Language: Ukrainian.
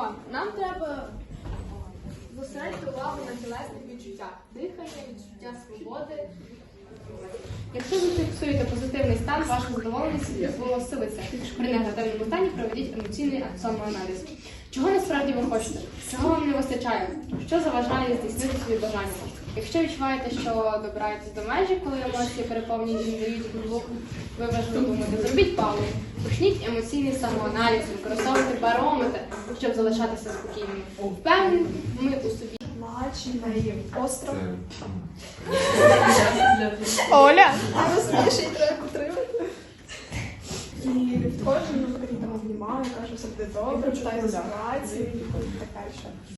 Увага! Нам треба зосередити увагу на тілесних відчуттях, дихання, відчуття свободи. Якщо ви фіксуєте позитивний стан, ваша задоволеність голосилиться. При негативному стані проведіть емоційний аксомоаналіз. Чого насправді ви хочете? Чого вам не вистачає? Що заважає здійснити свої бажання? Якщо відчуваєте, що добираєтесь до межі, коли емоції переповнені і дають звук, ви важливо думаєте, зробіть паузу. Почніть емоційний самоаналіз, використовуйте барометр, щоб залишатися спокійними. Впевнені ми у собі. Мачений остров. Оля! Розумієш, її треба підтримати. І відходжу, ну, там обнімаю, кажу, все буде добре, читаю ситуацію і так далі.